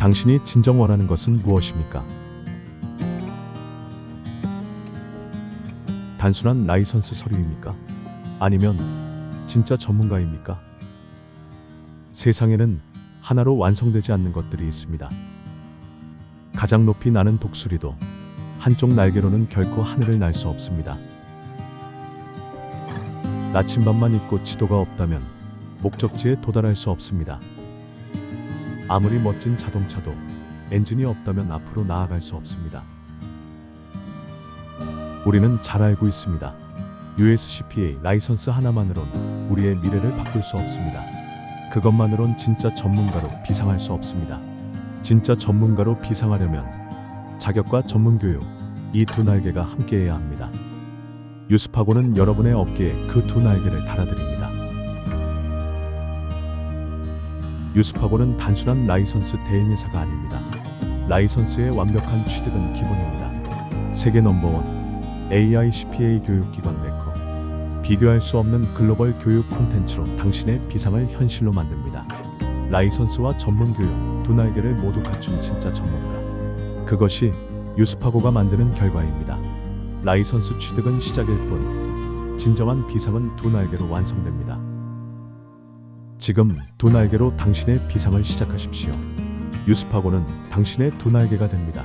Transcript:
당신이 진정 원하는 것은 무엇입니까? 단순한 라이선스 서류입니까? 아니면 진짜 전문가입니까? 세상에는 하나로 완성되지 않는 것들이 있습니다. 가장 높이 나는 독수리도 한쪽 날개로는 결코 하늘을 날 수 없습니다. 나침반만 있고 지도가 없다면 목적지에 도달할 수 없습니다. 아무리 멋진 자동차도 엔진이 없다면 앞으로 나아갈 수 없습니다. 우리는 잘 알고 있습니다. USCPA 라이선스 하나만으론 우리의 미래를 바꿀 수 없습니다. 그것만으론 진짜 전문가로 비상할 수 없습니다. 진짜 전문가로 비상하려면 자격과 전문 교육 이 두 날개가 함께해야 합니다. 유스파고는 여러분의 어깨에 그 두 날개를 달아드립니다. 유스파고는 단순한 라이선스 대행회사가 아닙니다. 라이선스의 완벽한 취득은 기본입니다. 세계 넘버원 AICPA 교육기관 메커 비교할 수 없는 글로벌 교육 콘텐츠로 당신의 비상을 현실로 만듭니다. 라이선스와 전문 교육 두 날개를 모두 갖춘 진짜 전문가. 그것이 유스파고가 만드는 결과입니다. 라이선스 취득은 시작일 뿐 진정한 비상은 두 날개로 완성됩니다. 지금 두 날개로 당신의 비상을 시작하십시오. 유스파고는 당신의 두 날개가 됩니다.